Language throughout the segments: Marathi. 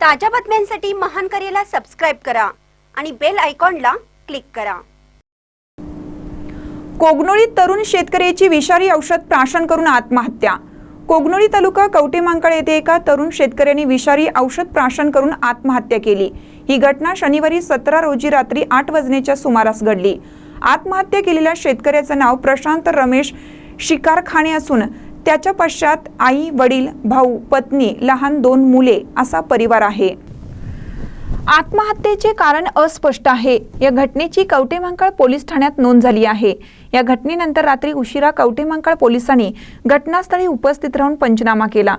ताज्या बातम्यांसाठी महान करेला सबस्क्राईब करा आणि बेल आयकॉनला क्लिक करा. कोगनोळीत तरुण शेतकऱ्याची विषारी औषध प्राशन करून आत्महत्या. कोगनोळी तालुका कवटेमांकळ येथे एका तरुण शेतकऱ्याने विषारी औषध प्राशन करून आत्महत्या केली. ही घटना शनिवारी सतरा रोजी रात्री आठ वाजण्याच्या सुमारास घडली. आत्महत्या केलेल्या शेतकऱ्याचं नाव प्रशांत रमेश शिकारखाणे असून त्याच्या पश्चात आई वडील भाऊ पत्नी लहान दोन मुले असा परिवार आहे. आत्महत्येचे कारण अस्पष्ट आहे. या घटनेची कवटेमांकाळ पोलीस ठाण्यात नोंद झाली आहे. या घटनेनंतर रात्री उशिरा कवटेमांकाळ पोलिसांनी घटनास्थळी उपस्थित राहून पंचनामा केला.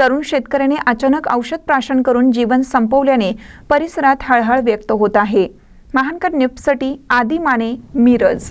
तरुण शेतकऱ्याने अचानक औषध प्राशन करून जीवन संपवल्याने परिसरात हळहळ व्यक्त होत आहे. महानकर न्यूजसाठी आदी माने मिरज.